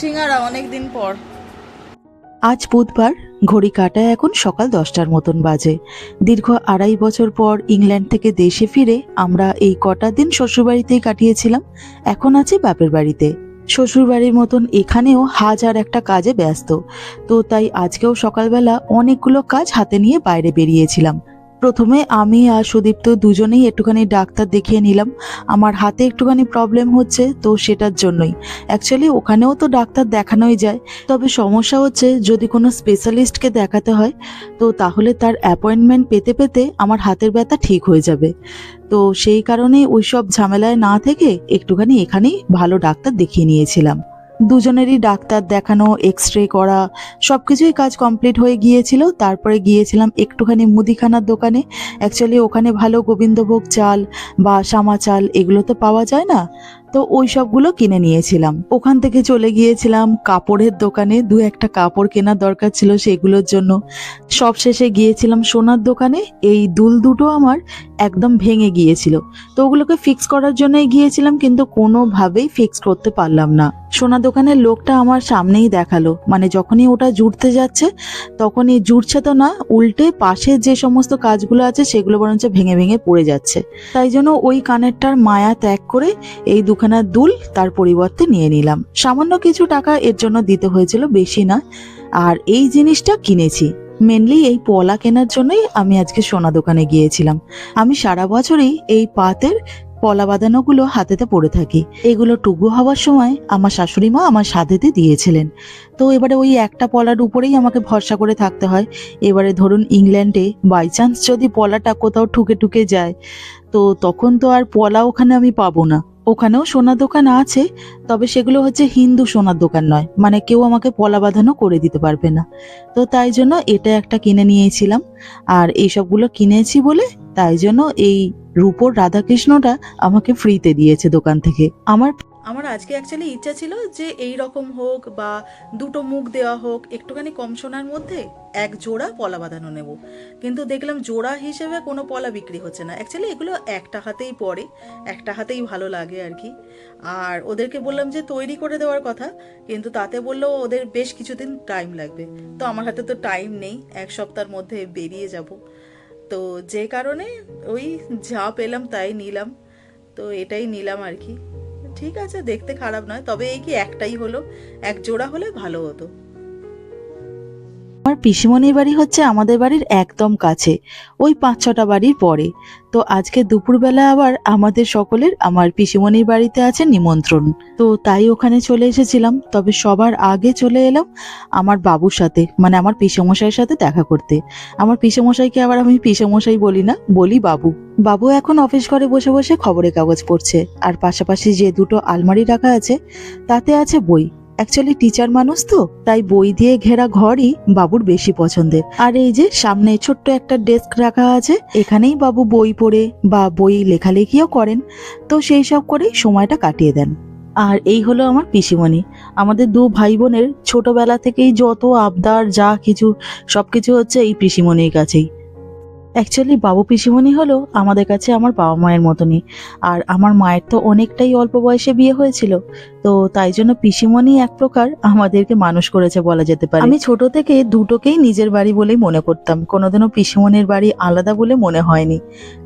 সিঙ্গারা পর। আজ বুধবার, ঘড়ি কাটায় এখন সকাল দশটার মতন বাজে। দীর্ঘ আড়াই বছর পর ইংল্যান্ড থেকে দেশে ফিরে আমরা এই কটা দিন শ্বশুরবাড়িতেই কাটিয়েছিলাম, এখন আছি বাপের বাড়িতে। শ্বশুরবাড়ির মতন এখানেও হাজার একটা কাজে ব্যস্ত, তো তাই আজকেও সকালবেলা অনেকগুলো কাজ হাতে নিয়ে বাইরে বেরিয়েছিলাম। প্রথমে আমি আর সুদীপ্ত দুজনেই একটুখানি ডাক্তার দেখিয়ে নিলাম। আমার হাতে একটুখানি প্রবলেম হচ্ছে, তো সেটার জন্যই। অ্যাকচুয়ালি ওখানেও তো ডাক্তার দেখানোই যায়। তবে সমস্যা হচ্ছে, যদি কোনো স্পেশালিস্টকে দেখাতে হয়, তো তাহলে তার অ্যাপয়েন্টমেন্ট পেতে পেতে আমার হাতের ব্যথা ঠিক হয়ে যাবে। তো সেই কারণে ওই সব ঝামেলায় না থেকে একটুখানি এখানেই ভালো ডাক্তার দেখিয়ে নিয়েছিলাম। দুজনেরই ডাক্তার দেখানো এক্স রে করা সব কিছুই কাজ কমপ্লিট হয়ে গিয়েছিল। তারপরে গিয়েছিলাম একটুখানি মুদিখানার দোকানে। অ্যাকচুয়ালি ওখানে ভালো গোবিন্দভোগ চাল বা শামা চাল এগুলো তো পাওয়া যায় না। তো ওই সবগুলো কিনে নিয়েছিলাম। ওখান থেকে চলে গিয়েছিলাম, কাপড়ের দোকানে দু একটা কাপড় কেনার দরকার ছিল সেগুলোর জন্য। সব শেষে গিয়েছিলাম সোনার দোকানে, এই দুল দুটো আমার একদম ভেঙে গিয়েছিল। তো ওগুলোকে ফিক্স করার জন্যই গিয়েছিলাম, কিন্তু কোনোভাবেই ফিক্স করতে পারলাম না। সোনা দোকানের লোকটা আমার সামনেই দেখাল মানে যখনই ওটা জুড়তে যাচ্ছে, তখনই জুড়ছে তো না, উল্টে পাশে যে সমস্ত কাজগুলো আছে সেগুলো বরঞ্চ ভেঙে ভেঙে পড়ে যাচ্ছে। তাই জন্য ওই কানেরটার মায়া ত্যাগ করে এই দুখানা দুল তার পরিবর্তে নিয়ে নিলাম। সামান্য কিছু টাকা এর জন্য দিতে হয়েছিল বেশি না, আর এই জিনিসটা কিনেছি। মেনলি এই পলা কেনার জন্যই আমি আজকে সোনা দোকানে গিয়েছিলাম। আমি সারা বছরই এই পাতের পলা বাঁধানোগুলো হাতেতে পড়ে থাকি। এগুলো টুকু হওয়ার সময় আমার শাশুড়ি মা আমার সাধেতে দিয়েছিলেন। তো এবারে ওই একটা পলার উপরেই আমাকে ভরসা করে থাকতে হয়। এবারে ধরুন ইংল্যান্ডে বাই চান্স যদি পলাটা কোথাও ঠুকে ঠুকে যায়, তো তখন তো আর পলা ওখানে আমি পাবো না। ওখানেও সোনার দোকান আছে, তবে সেগুলো হচ্ছে হিন্দু সোনার দোকান নয়। মানে কেউ আমাকে পলা বাঁধানো করে দিতে পারবে না। তো তাই জন্য এটা একটা কিনে নিয়েছিলাম। আর এইসবগুলো কিনেছি বলে তাই জন্য এই রূপোর রাধাকৃষ্ণটা আমাকে ফ্রিতে দিয়েছে দোকান থেকে। আমার আমার আজকে অ্যাকচুয়ালি ইচ্ছা ছিল যে এই রকম হোক বা দুটো মুখ দেওয়া হোক, একটুখানি কম সোনার মধ্যে এক জোড়া পলা বাঁধানো নেব। কিন্তু দেখলাম জোড়া হিসেবে কোনো পলা বিক্রি হচ্ছে না। অ্যাকচুয়ালি এগুলো একটা হাতেই পড়ে, একটা হাতেই ভালো লাগে আর কি। আর ওদেরকে বললাম যে তৈরি করে দেওয়ার কথা, কিন্তু তাতে বলল ওদের বেশ কিছুদিন টাইম লাগবে। তো আমার হাতে তো টাইম নেই, এক সপ্তাহের মধ্যে বেরিয়ে যাব। তো যে কারণে ওই যা পেলাম তাই নিলাম। তো এটাই নিলাম আর কি। ঠিক আছে, দেখতে খারাপ নয়, তবে এই কি একটাই হলো? এক জোড়া হলে ভালো হতো। আমার পিসিমণির বাড়ি হচ্ছে আমাদের বাড়ির একদম কাছে, ওই পাঁচ ছটা বাড়ির পরে। তো আজকে দুপুরবেলা আবার আমাদের সকলের আমার পিসিমনির বাড়িতে আছে নিমন্ত্রণ। তো তাই ওখানে চলে এসেছিলাম, তবে সবার আগে চলে এলাম আমার বাবুর সাথে মানে আমার পিসমশাইয়ের সাথে দেখা করতে। আমার পিসমশাইকে আবার আমি পিসমশাই বলি না, বলি বাবু। বাবু এখন অফিস ঘরে বসে বসে খবরের কাগজ পড়ছে, আর পাশাপাশি যে দুটো আলমারি রাখা আছে, তাতে আছে বই। অ্যাকচুয়ালি টিচার মানুষ তো, তাই বই দিয়ে ঘেরা ঘরই বাবুর বেশি পছন্দের। আর এই যে সামনে ছোট্ট একটা ডেস্ক রাখা আছে, এখানেই বাবু বই পড়ে বা বই লেখালেখিও করেন। তো সেই সব করেই সময়টা কাটিয়ে দেন। আর এই হলো আমার পিসিমণি। আমাদের দু ভাই বোনের ছোটবেলা থেকেই যত আবদার, যা কিছু সব কিছু হচ্ছে এই পিসিমণির কাছেই। অ্যাকচুয়ালি বাবু পিসিমণি হলো আমাদের কাছে আমার বাবা মায়ের মতনই। আর আমার মায়ের তো অনেকটাই অল্প বয়সে বিয়ে হয়েছিল। তো তাই জন্য পিসিমণি এক প্রকার আমাদেরকে মানুষ করেছে বলা যেতে পারে। আমি ছোট থেকে দুটোকেই নিজের বাড়ি বলেই মনে করতাম। কোনোদিনও পিসিমণির বাড়ি আলাদা বলে মনে হয়নি।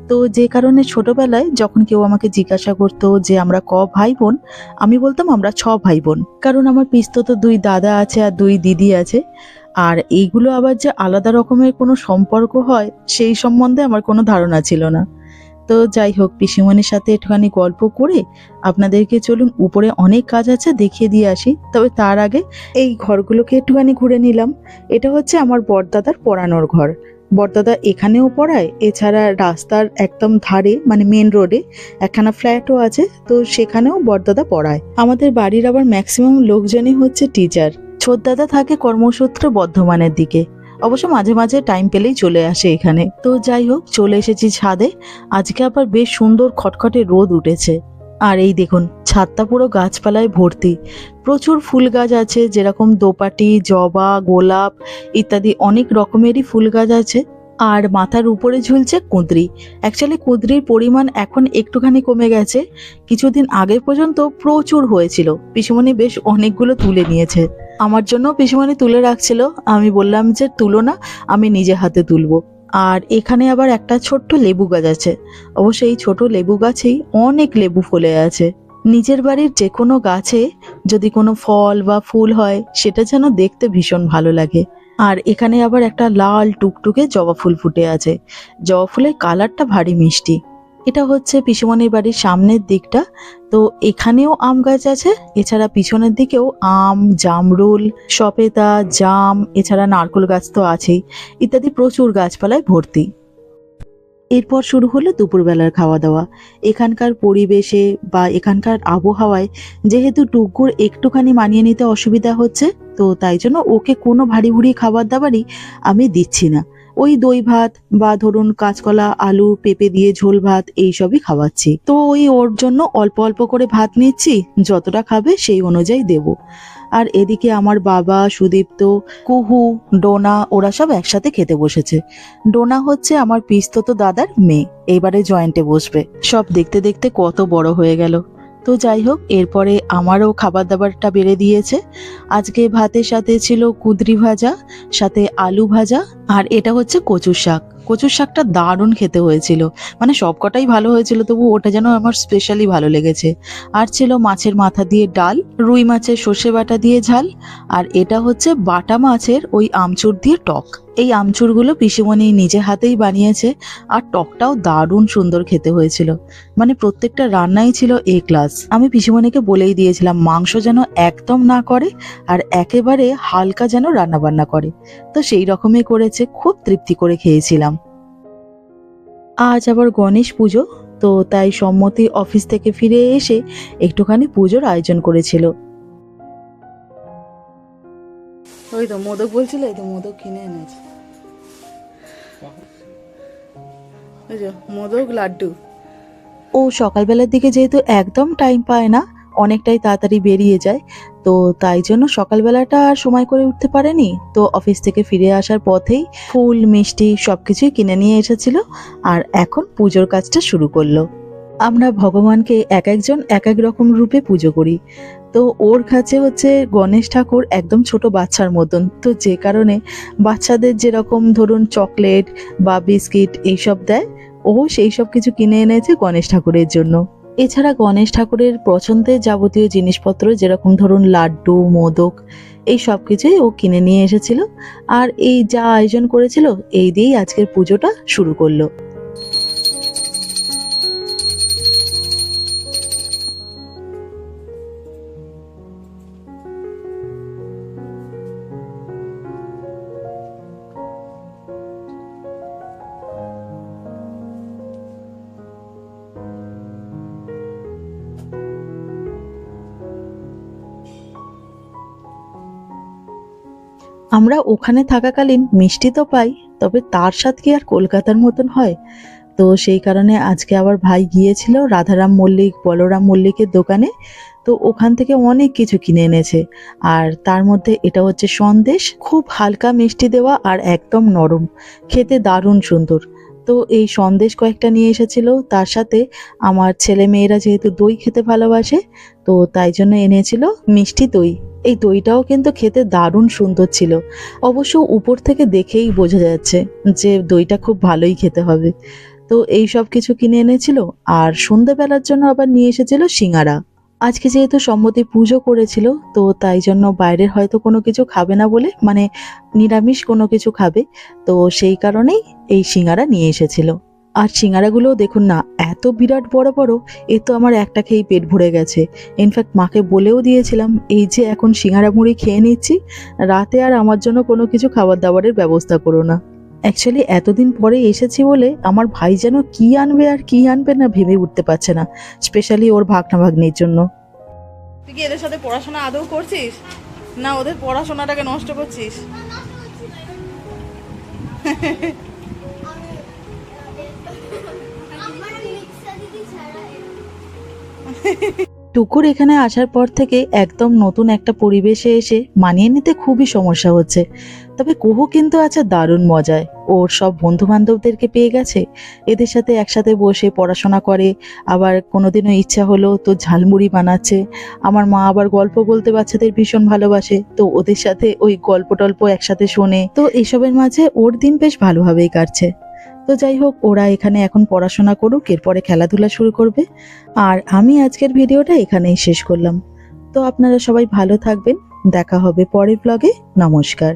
তো যে কারণে ছোটবেলায় যখন কেউ আমাকে জিজ্ঞাসা করতো যে আমরা ক ভাই বোন, আমি বলতাম আমরা ছ ভাই বোন। কারণ আমার পিস্তো তো দুই দাদা আছে আর দুই দিদি আছে। আর এইগুলো আবার যে আলাদা রকমের কোনো সম্পর্ক হয়, সেই সম্বন্ধে আমার কোনো ধারণা ছিল না। তো যাই হোক, পিসিমণির সাথে একটুখানি গল্প করে আপনাদেরকে চলুন উপরে অনেক কাজ আছে দেখিয়ে দিয়ে আসি। তবে তার আগে এই ঘরগুলোকে একটুখানি ঘুরে নিলাম। এটা হচ্ছে আমার বরদাদার পড়ানোর ঘর। বরদাদা এখানেও পড়ায়, এছাড়া রাস্তার একদম ধারে মানে মেন রোডে একখানা ফ্ল্যাটও আছে, তো সেখানেও বরদাদা পড়ায়। আমাদের বাড়ির আবার ম্যাক্সিমাম লোকজনই হচ্ছে টিচার ছোটদাদা থাকে কর্মসূত্রে বর্ধমানের দিকে। অবশ্য মাঝে মাঝে টাইম পেলেই চলে আসে এখানে। তো যাই হোক, চলে এসেছি ছাদে। আজকে আবার বেশ সুন্দর খটখটে রোদ উঠেছে। আর এই দেখুন, ছাদটা পুরো গাছপালায় ভর্তি। প্রচুর ফুল গাছ আছে, যেরকম দোপাটি, জবা, গোলাপ ইত্যাদি অনেক রকমেরই ফুল গাছ আছে। আর মাথার উপরে ঝুলছে কুঁদরি। অ্যাকচুয়ালি কুঁদরির পরিমাণ এখন একটুখানি কমে গেছে। কিছুদিন আগে পর্যন্ত প্রচুর হয়েছিল। পিসুমণি বেশ অনেকগুলো তুলে নিয়েছে। আমার জন্য পিসুমণি তুলে রাখছিল। আমি বললাম যে, তুলো না, আমি নিজে হাতে তুলবো। আর এখানে আবার একটা ছোট্ট লেবু গাছ আছে। অবশ্য এই ছোট লেবু গাছেই অনেক লেবু ফলে আছে। নিজের বাড়ির যে কোনো গাছে যদি কোনো ফল বা ফুল হয়, সেটা যেন দেখতে ভীষণ ভালো লাগে। আর এখানে আবার একটা লাল টুকটুকে জবা ফুল ফুটে আছে। জবা ফুলের কালারটা ভারী মিষ্টি। এটা হচ্ছে পিসুমনির বাড়ির সামনের দিকটা। তো এখানেও আম গাছ আছে, এছাড়া পিছনের দিকেও আম, জামরুল, সপেতা, জাম, এছাড়া নারকেল গাছ তো আছেই, ইত্যাদি প্রচুর গাছপালায় ভর্তি। এরপর শুরু হলো দুপুরবেলার খাওয়া দাওয়া এখানকার পরিবেশে বা এখানকার আবহাওয়ায় যেহেতু টুকুর একটুখানি মানিয়ে নিতে অসুবিধা হচ্ছে, তো তাই জন্য ওকে কোনো ভারী ভুড়ি খাবার দাবারই আমি দিচ্ছি না। ওই দই ভাত বা ধরুন কাঁচকলা, আলু, পেঁপে দিয়ে ঝোল ভাত এইসবই খাওয়াচ্ছি। তো ওই ওর জন্য অল্প অল্প করে ভাত নিচ্ছি, যতটা খাবে সেই অনুযায়ী দেব। আর এদিকে আমার বাবা, সুদীপ্ত, কুহু, ডোনা ওরা সব একসাথে খেতে বসেছে। ডোনা হচ্ছে আমার পিস্তত দাদার মেয়ে, এবারে জয়েন্টে বসবে। সব দেখতে দেখতে কত বড় হয়ে গেল। তো যাই হোক, এরপরে আমারও খাবার দাবারটা বেড়ে দিয়েছে। আজকে ভাতের সাথে ছিল কুদরি ভাজা, সাথে আলু ভাজা, আর এটা হচ্ছে কচুর শাক। কচুর শাকটা দারুণ খেতে হয়েছিল। মানে সবকটাই ভালো হয়েছিল, তবু ওটা যেন আমার স্পেশালি ভালো লেগেছে। আর ছিল মাছের মাথা দিয়ে ডাল, রুই মাছের সর্ষে বাটা দিয়ে ঝাল, আর এটা হচ্ছে বাটা মাছের ওই আমচুর দিয়ে টক। এই আমচুরগুলো পিসিমণি নিজে হাতেই বানিয়েছে আর টকটাও দারুণ সুন্দর খেতে হয়েছিল। মানে প্রত্যেকটা রান্নাই ছিল এ ক্লাস আমি পিসিমণিকে বলেই দিয়েছিলাম, মাংস যেন একদম না করে আর একেবারে হালকা যেন রান্না বান্না করে। তো সেই রকমই করেছে, খুব তৃপ্তি করে খেয়েছিলাম। আজ আবার গণেশ পুজো, তো তাই সম্মতি অফিস থেকে ফিরে এসে একটুখানি পুজোর আয়োজন করেছিল। ওই তো মোদক বলছিল, এই তো মোদক কিনে এনেছে। মোদক লাড্ডু। ও সকালবেলার দিকে যেহেতু একদম টাইম পায় না, অনেকটাই তাড়াতাড়ি বেরিয়ে যায়, তো তাই জন্য সকালবেলাটা আর সময় করে উঠতে পারেনি। তো অফিস থেকে ফিরে আসার পথেই ফুল, মিষ্টি সব কিছুই কিনে নিয়ে এসেছিল, আর এখন পুজোর কাজটা শুরু করল। আমরা ভগবানকে এক একজন এক এক রকম রূপে পুজো করি। তো ওর কাছে হচ্ছে গণেশ ঠাকুর একদম ছোট বাচ্চার মতন। তো যে কারণে বাচ্চাদের যেরকম ধরুন চকলেট বা বিস্কিট এইসব দেয়, ও সেই সব কিছু কিনে এনেছে গণেশ ঠাকুরের জন্য। এছাড়া গণেশ ঠাকুরের পছন্দের যাবতীয় জিনিসপত্র যেরকম ধরুন লাড্ডু, মোদক, এই সব কিছুই ও কিনে নিয়ে এসেছিল। আর এই যা আয়োজন করেছিল, এই দিয়েই আজকের পুজোটা শুরু করল। আমরা ওখানে থাকাকালীন মিষ্টি তো পাই, তবে তার স্বাদ কি আর কলকাতার মতন হয়? তো সেই কারণে আজকে আবার ভাই গিয়েছিল রাধারাম মল্লিক, বলরাম মল্লিকের দোকানে, তো ওখান থেকে অনেক কিছু কিনে এনেছে। আর তার মধ্যে এটা হচ্ছে সন্দেশ, খুব হালকা মিষ্টি দেওয়া আর একদম নরম, খেতে দারুণ সুন্দর। তো এই সন্দেশ কয়েকটা নিয়ে এসেছিল, তার সাথে আমার ছেলে মেয়েরা যেহেতু দই খেতে ভালোবাসে, তো তাই জন্য এনেছিল মিষ্টি দই। এই দইটাও কিন্তু খেতে দারুণ সুন্দর ছিল। অবশ্য উপর থেকে দেখেই বোঝা যাচ্ছে যে দইটা খুব ভালোই খেতে হবে। তো এই সব কিছু কিনে এনেছিল আর সন্ধেবেলার জন্য আবার নিয়ে এসেছিল সিঙ্গারা। আজকে যেহেতু সম্মতি পুজো করেছিল, তো তাই জন্য বাইরের হয়তো কোনো কিছু খাবে না বলে মানে নিরামিষ কোনো কিছু খাবে, তো সেই কারণেই এই সিঙ্গারা নিয়ে এসেছিল। আর সিঙ্গারাগুলো দেখুন না, এত বিরাট বড় বড়, এ তো আমার একটা খেয়েই পেট ভরে গেছে। ইনফ্যাক্ট মাকে বলেও দিয়েছিলাম, এই যে এখন সিঙ্গারা মুড়ি খেয়ে নিচ্ছি, রাতে আর আমার জন্য কোনো কিছু খাবার দাবারের ব্যবস্থা করো না। অ্যাকচুয়ালি এতদিন পরে এসেছি বলে আমার ভাই যেন কি আনবে আর কি আনবে না ভেবে উঠতে পারছে না স্পেশালি ওর ভাগনা ভাগ্নির জন্য। তুই কি এদের সাথে পড়াশোনা আদৌ করছিস? না ওদের পড়াশোনাটাকে নষ্ট করছিস? টুকুর এখানে আসার পর থেকে একদম নতুন একটা পরিবেশে এসে মানিয়ে নিতে খুবই সমস্যা হচ্ছে। তবে কুহু কিন্তু আছে দারুণ মজায়। ওর সব বন্ধু বান্ধবদেরকে পেয়ে গেছে। এদের সাথে একসাথে বসে পড়াশোনা করে। আবার কোনোদিনও ইচ্ছা হলো তো ঝালমুড়ি বানাচ্ছে। আমার মা আবার গল্প বলতে বাচ্চাদের ভীষণ ভালোবাসে। তো ওদের সাথে ওই গল্প টল্প একসাথে শোনে। তো এইসবের মাঝে ওর দিন বেশ ভালোভাবেই কাটছে। তো যাই হোক, ওরা এখানে এখন পড়াশোনা করুক, এরপরে খেলাধুলা শুরু করবে। আর আমি আজকের ভিডিওটা এখানেই শেষ করলাম। তো আপনারা সবাই ভালো থাকবেন। দেখা হবে পরের ব্লগে নমস্কার।